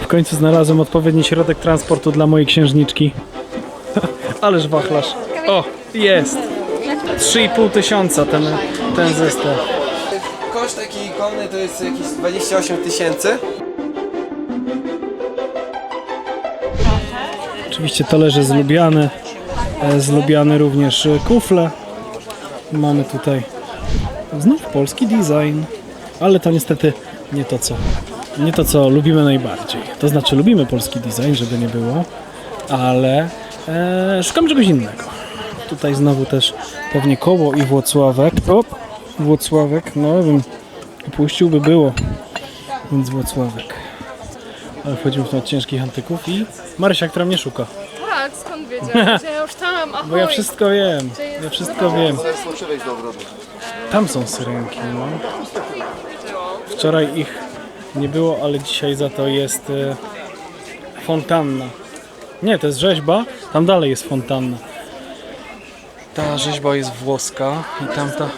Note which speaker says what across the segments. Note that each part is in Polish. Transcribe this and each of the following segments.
Speaker 1: W końcu znalazłem odpowiedni środek transportu dla mojej księżniczki. Ależ wachlarz. O, jest. 3,5 tysiąca ten, ten zestaw.
Speaker 2: Koszt takiej ikony to jest jakieś 28 tysięcy.
Speaker 1: Oczywiście talerze z Lubiany. e, Z Lubiany również e, kufle. Mamy tutaj znów polski design. Ale to niestety nie to co. Nie to co lubimy najbardziej. To znaczy lubimy polski design, żeby nie było. Ale e, szukam czegoś innego. Tutaj znowu też pewnie koło i Włocławek. Op, Włocławek, no bym upuścił, by było. Więc Włocławek. Ale wchodzimy w temat ciężkich antyków i Marysia, która mnie szuka.
Speaker 3: Tak, skąd wiedziałeś, ja już tam, ahoj.
Speaker 1: Bo ja wszystko wiem, ja wszystko wiem. Tam są syrenki, no. Wczoraj ich nie było, ale dzisiaj za to jest e, fontanna. Nie, to jest rzeźba, tam dalej jest fontanna. Ta rzeźba jest włoska i tamta...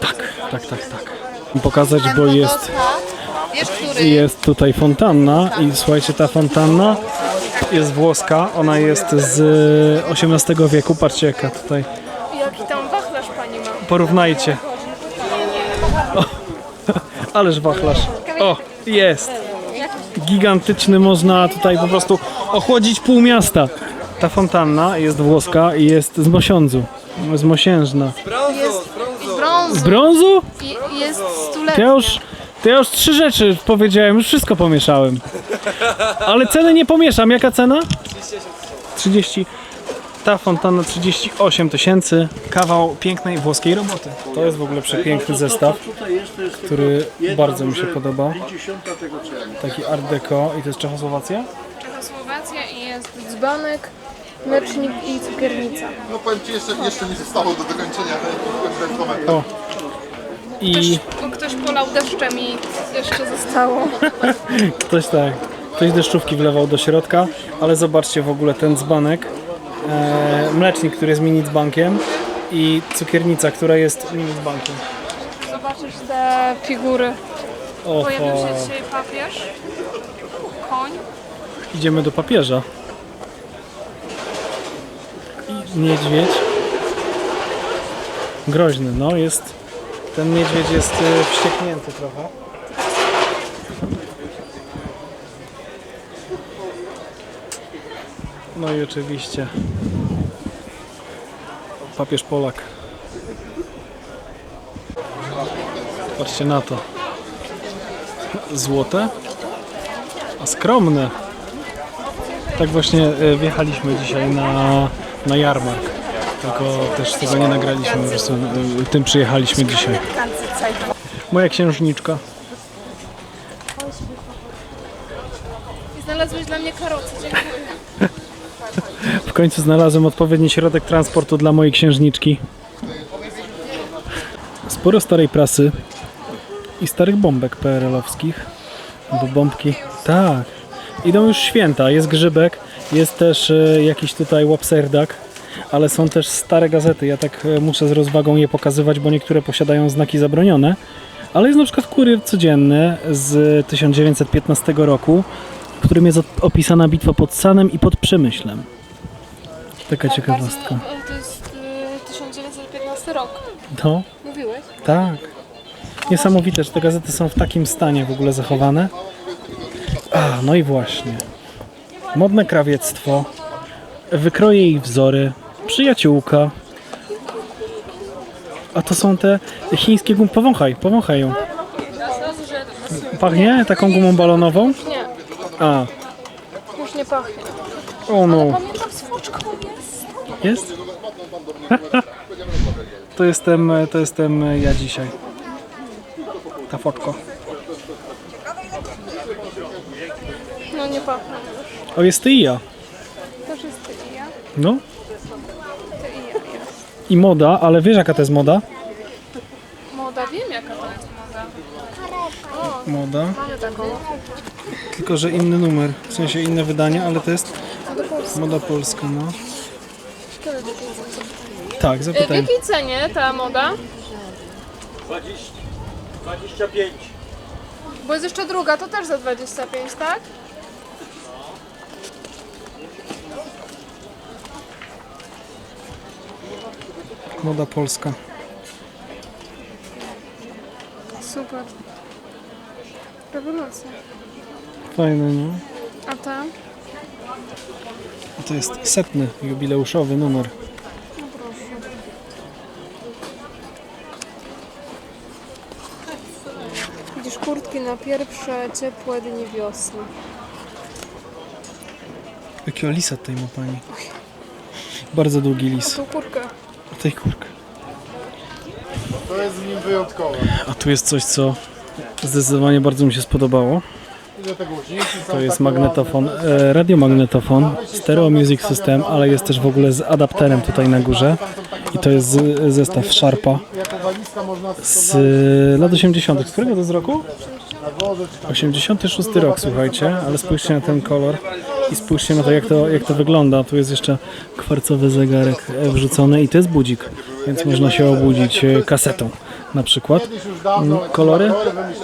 Speaker 1: Tak, tak, tak, tak. Pokazać, bo jest, jest tutaj fontanna i słuchajcie, ta fontanna jest włoska, ona jest z XVIII wieku, patrzcie jaka tutaj
Speaker 3: Jaki tam wachlarz pani ma?
Speaker 1: Porównajcie. O, ależ wachlarz. O, jest. Gigantyczny, można tutaj po prostu ochłodzić pół miasta. Ta fontanna jest włoska i jest z Mosiądzu. Z Mosiężna.
Speaker 3: Jest
Speaker 2: brązu.
Speaker 3: z brązu
Speaker 1: Z brązu?
Speaker 3: i jest
Speaker 1: To ja już, to ja już trzy rzeczy powiedziałem, już wszystko pomieszałem. Ale ceny nie pomieszam. Jaka cena? 30. Ta fontanna 38 tysięcy. Kawał pięknej włoskiej roboty. To jest w ogóle przepiękny zestaw, który bardzo mi się podoba. Taki art deco i to jest Czechosłowacja?
Speaker 3: Czechosłowacja i jest dzbanek, mlecznik i cukiernica.
Speaker 4: No powiem Ci, jeszcze, jeszcze nie zostało do dokończenia, ale powiem komentarz.
Speaker 1: O. I
Speaker 3: Bo ktoś polał deszczem i jeszcze zostało.
Speaker 1: ktoś tak, ktoś deszczówki wlewał do środka, ale zobaczcie w ogóle ten dzbanek, e, mlecznik, który jest mini dzbankiem i cukiernica, która jest mini dzbankiem.
Speaker 3: Zobaczysz te figury.
Speaker 1: Oho,
Speaker 3: Pojawił się dzisiaj papież, koń.
Speaker 1: idziemy do papieża. I niedźwiedź. Groźny, no jest, ten niedźwiedź jest e, wścieknięty trochę. No i oczywiście papież Polak. Patrzcie na to. Złote, a skromne. Tak właśnie e, wjechaliśmy dzisiaj na, na jarmark. Tylko też tego nie nagraliśmy, po prostu e, tym przyjechaliśmy dzisiaj. Moja księżniczka.
Speaker 3: I znalazłeś dla mnie karocy, dziękuję.
Speaker 1: W końcu znalazłem odpowiedni środek transportu dla mojej księżniczki. Sporo starej prasy i starych bombek PRL-owskich. Bo bombki, tak. Idą już święta, jest grzybek, jest też e, jakiś tutaj łapserdak, ale są też stare gazety. Ja tak e, muszę z rozwagą je pokazywać, bo niektóre posiadają znaki zabronione. Ale jest na przykład kurier codzienny z 1915 roku, w którym jest op- opisana bitwa pod Sanem i pod Przemyślem. Taka ciekawostka.
Speaker 3: Bardzo, to jest y, 1915 rok.
Speaker 1: No,
Speaker 3: Mówiłeś?
Speaker 1: tak. Niesamowite, że te gazety są w takim stanie w ogóle zachowane. A, no i właśnie. Modne krawiectwo, wykroje i wzory, przyjaciółka. A to są te chińskie gumy. Powąchaj, powąchaj ją. Pachnie taką gumą balonową? A,
Speaker 3: już nie pachnie.
Speaker 1: o no.
Speaker 3: Pamiętam z foczką jest.
Speaker 1: Jest? To jestem, to jestem ja dzisiaj. Ta fotko.
Speaker 3: No nie pachnie już.
Speaker 1: O, jest ty i ja.
Speaker 3: Też jest ty i ja.
Speaker 1: No.
Speaker 3: Ty i ja jest.
Speaker 1: I moda, ale wiesz jaka to jest moda?
Speaker 3: Moda, wiem jaka to jest moda.
Speaker 1: Moda.
Speaker 3: Mamy taką
Speaker 1: tylko że inny numer, w sensie inne wydanie, ale to jest moda polska, no. Tak,
Speaker 3: W
Speaker 1: zapytaj.
Speaker 3: jakiej cenie ta moda?
Speaker 5: 20, 25.
Speaker 3: Bo jest jeszcze druga, to też za 25, tak?
Speaker 1: Moda polska.
Speaker 3: Super. Rewolucja.
Speaker 1: Fajne, nie?
Speaker 3: A ta?
Speaker 1: To jest setny, jubileuszowy numer.
Speaker 3: No proszę. Widzisz kurtki na pierwsze ciepłe dni wiosny.
Speaker 1: Jakiego lisa tutaj ma pani? Bardzo długi lis.
Speaker 3: Tą kurkę.
Speaker 1: A tej kurka.
Speaker 4: To jest w nim wyjątkowe.
Speaker 1: A tu jest coś, co zdecydowanie bardzo mi się spodobało. To jest magnetofon, e, radiomagnetofon, stereo music system, ale jest też w ogóle z adapterem tutaj na górze. I to jest z- zestaw Sharpa z lat 80. Z którego to jest roku?
Speaker 4: na dworze czy tam
Speaker 1: 86 rok, słuchajcie, ale spójrzcie na ten kolor i spójrzcie na to, jak to, jak to wygląda. Tu jest jeszcze kwarcowy zegarek e, wrzucony i to jest budzik, więc można się obudzić e, kasetą na przykład. Mm, Kolory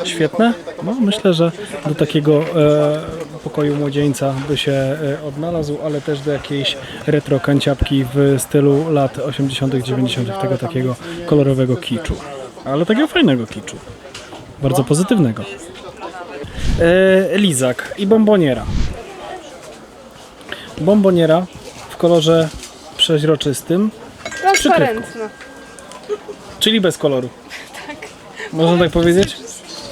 Speaker 1: świetne. No, myślę, że do takiego e, pokoju młodzieńca by się e, odnalazł, ale też do jakiejś retro kanciapki w stylu lat 80., 90., tego takiego kolorowego kiczu. Ale takiego fajnego kiczu. Bardzo pozytywnego. E, lizak i bomboniera. Bomboniera w kolorze przeźroczystym,
Speaker 3: Transparentna.
Speaker 1: czyli bez koloru. Można tak powiedzieć?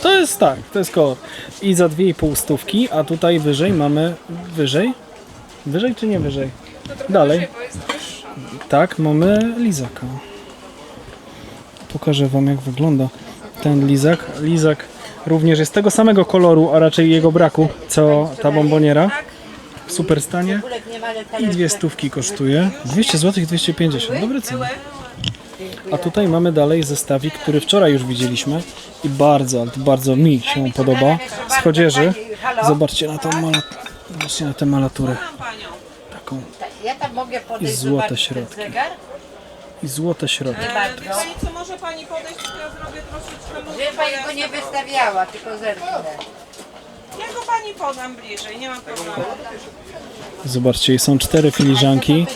Speaker 1: To jest tak, to jest kolor. I za 2,5 stówki, a tutaj wyżej mamy. Wyżej? Wyżej czy nie wyżej? Dalej. Tak, mamy lizaka. Pokażę Wam jak wygląda ten lizak. Lizak również jest tego samego koloru, a raczej jego braku, co ta bomboniera. W super stanie. I dwie stówki kosztuje. 200 zł i 250. Dobry ceny. A tutaj mamy dalej zestawik, który wczoraj już widzieliśmy i bardzo, ale bardzo mi się podoba. Z chodzieży. Zobaczcie na tą. Zobaczcie na tę malaturę. Taką I złote środki. i złote środki.
Speaker 6: Pani, co może Pani podejść, to ja zrobię troszeczkę bo
Speaker 5: pani go nie wystawiała, tylko zerknę.
Speaker 6: Ja go Pani podam bliżej, nie mam problemu.
Speaker 1: Zobaczcie, są cztery filiżanki,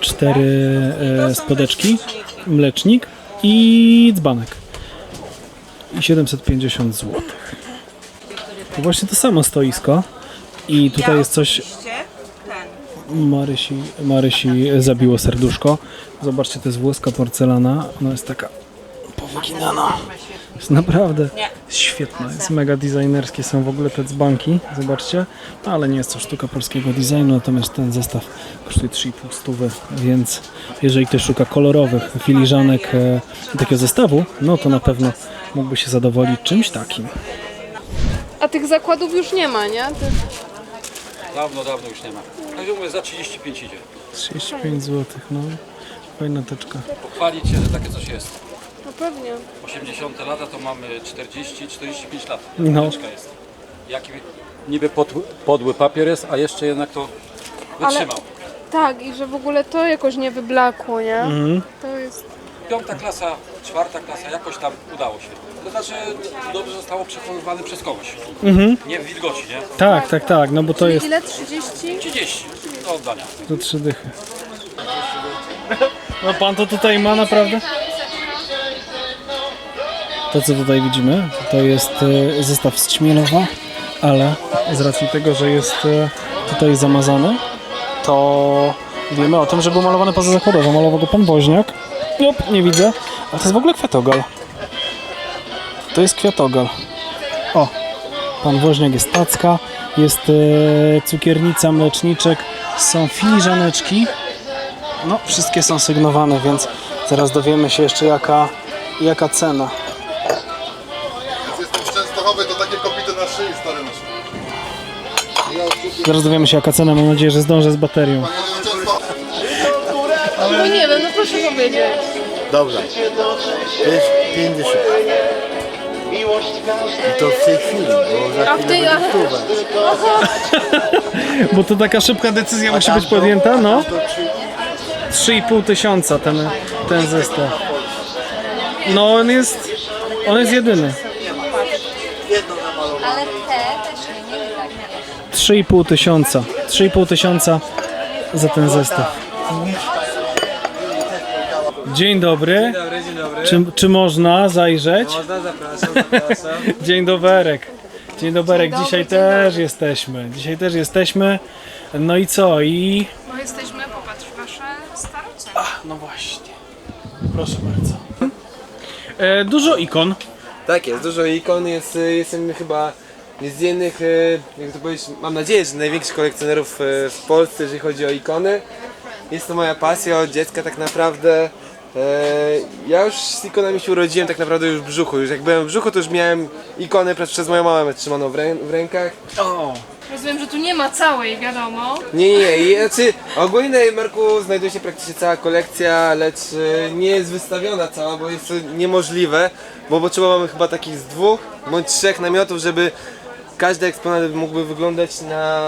Speaker 1: cztery e, spodeczki, mlecznik i dzbanek. I 750 zł. To właśnie to samo stoisko. I tutaj jest coś. Marysi, Marysi zabiło serduszko. Zobaczcie, to jest włoska porcelana. Ona jest taka powyginana. Jest naprawdę świetna. Jest mega designerskie są w ogóle te dzbanki. Zobaczcie. No, ale nie jest to sztuka polskiego designu, natomiast ten zestaw kosztuje 3,5 stówy, więc jeżeli ktoś szuka kolorowych filiżanek e, takiego zestawu, no to na pewno mógłby się zadowolić czymś takim.
Speaker 3: A tych zakładów już nie ma, nie? Tych...
Speaker 7: Dawno, dawno już nie ma. Także mówię, za 35 idzie.
Speaker 1: 35 zł, no. Fajna teczka.
Speaker 7: Pochwalić się, że takie coś jest.
Speaker 3: Pewnie.
Speaker 7: 80 lata to mamy 40-45 lat.
Speaker 1: No.
Speaker 7: Jest. Jaki niby podły, podły papier jest, a jeszcze jednak to wytrzymał.
Speaker 3: Tak, i że w ogóle to jakoś nie wyblakło, nie?
Speaker 1: Mhm.
Speaker 3: To jest...
Speaker 7: Piąta klasa, czwarta klasa, jakoś tam udało się. To znaczy dobrze zostało przechowywane przez kogoś. Nie w wilgoci, nie?
Speaker 1: Tak, tak, tak, no bo to jest
Speaker 3: Ile? 30?
Speaker 7: 30 do oddania.
Speaker 1: do trzy dychy. No pan to tutaj ma naprawdę? To co tutaj widzimy, to jest e, zestaw z Ćmielowa, ale z racji tego, że jest e, tutaj zamazany, to wiemy o tym, że był malowany poza zakładowo. Malował go pan Woźniak. Jop, nie widzę. A to jest w ogóle kwiatogal. To jest kwiatogal. O, pan Woźniak jest tacka, jest e, cukiernica, mleczniczek, są filiżaneczki. No, wszystkie są sygnowane, więc zaraz dowiemy się jeszcze jaka, jaka cena. Zaraz dowiemy się jaka cena, mam nadzieję, że zdążę z baterią.
Speaker 3: No nie wiem, no proszę powiedzieć.
Speaker 8: Dobra. To jest 50. I to w tej chwili, bo za
Speaker 3: A w tej... A...
Speaker 1: Bo to taka szybka decyzja musi być podjęta, no. 3,5 tysiąca ten, ten zestaw. No on jest, on jest jedyny.
Speaker 5: Ale te też nie, nie tak.
Speaker 1: 3,5 tysiąca. 3,5 tysiąca za ten zestaw. Dzień dobry.
Speaker 2: Dobry, dzień dobry.
Speaker 1: Czy, czy można zajrzeć?
Speaker 2: Można, zapraszam, zapraszam.
Speaker 1: Dzień doberek. Dzień doberek. Dzisiaj też jesteśmy. Dzisiaj też jesteśmy. No i co? I.
Speaker 3: No jesteśmy, popatrz, wasze starocie.
Speaker 1: No właśnie. Proszę bardzo. E, dużo ikon.
Speaker 2: Tak jest, dużo ikon, jest, jestem chyba z jednych, y, jak to powiedzieć, mam nadzieję, że największych kolekcjonerów y, w Polsce, jeżeli chodzi o ikony. Jest to moja pasja od dziecka tak naprawdę. E, Ja już z ikonami się urodziłem tak naprawdę już w brzuchu. Już jak byłem w brzuchu, to już miałem ikony przez, przez moją mamę trzymaną w, rę, w rękach.
Speaker 1: O.
Speaker 3: Rozumiem, że tu nie ma całej, wiadomo.
Speaker 2: Nie, nie, nie. I, Znaczy, ogólnie na Jarmarku znajduje się praktycznie cała kolekcja, lecz e, nie jest wystawiona cała, bo jest to niemożliwe, bo potrzebowałem chyba takich z dwóch bądź trzech namiotów, żeby każdy eksponat mógłby wyglądać na,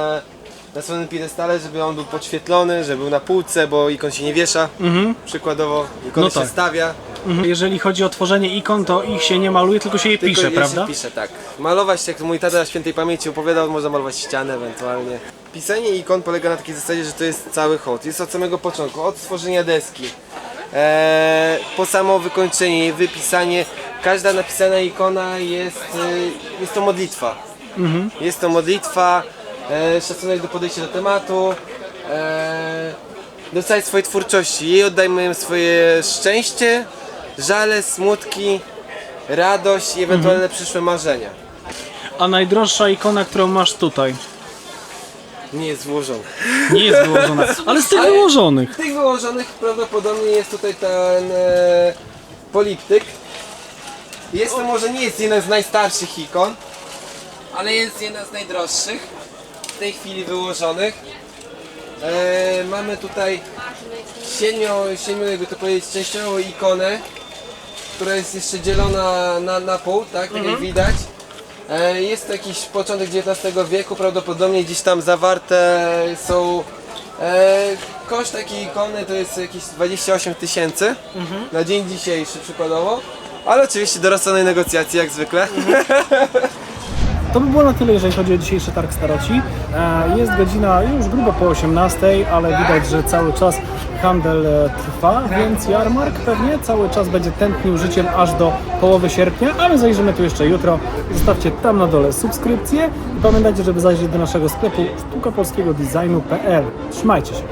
Speaker 2: na swoim piedestale, żeby on był podświetlony, żeby był na półce, bo ikon się nie wiesza, przykładowo, ikon
Speaker 1: No
Speaker 2: się
Speaker 1: tak.
Speaker 2: stawia.
Speaker 1: Jeżeli chodzi o tworzenie ikon, to ich się nie maluje, tylko się je
Speaker 2: Tylko
Speaker 1: pisze,
Speaker 2: je
Speaker 1: prawda?
Speaker 2: Się pisze, tak. Malować, jak mój tata świętej pamięci opowiadał, można malować ścianę ewentualnie. Pisanie ikon polega na takiej zasadzie, że to jest cały hołd. Jest od samego początku, od stworzenia deski. Eee, po samo wykończenie, jej wypisanie. Każda napisana ikona jest, e, jest to modlitwa. Jest to modlitwa, e, szacunek do podejścia do tematu, e, do całej swojej twórczości. Jej oddajmy swoje szczęście, żale, smutki, radość i ewentualne przyszłe marzenia.
Speaker 1: A najdroższa ikona, którą masz tutaj,
Speaker 2: Nie jest złożony.
Speaker 1: nie jest wyłożona. Ale z tych wyłożonych.
Speaker 2: Z tych wyłożonych prawdopodobnie jest tutaj ten e, poliptyk. Jest to może nie jest jeden z najstarszych ikon, ale jest jedna z najdroższych w tej chwili wyłożonych. E, mamy tutaj siedmiu, siedmiu, jakby to powiedzieć, częściową ikonę, która jest jeszcze dzielona na, na pół, tak, tak jak widać. E, Jest to jakiś początek XIX wieku, prawdopodobnie gdzieś tam zawarte są e, koszt takiej ikony to jest jakieś 28 tysięcy na dzień dzisiejszy przykładowo. Ale oczywiście do rozsądnej negocjacji jak zwykle.
Speaker 1: To by było na tyle, jeżeli chodzi o dzisiejszy targ staroci. E, Jest godzina już grubo po 18, ale widać, że cały czas handel e, trwa, więc jarmark pewnie cały czas będzie tętnił życiem aż do połowy sierpnia, a my zajrzymy tu jeszcze jutro. Zostawcie tam na dole subskrypcję i pamiętajcie, żeby zajrzeć do naszego sklepu sztukapolskiego designu.pl. Trzymajcie się.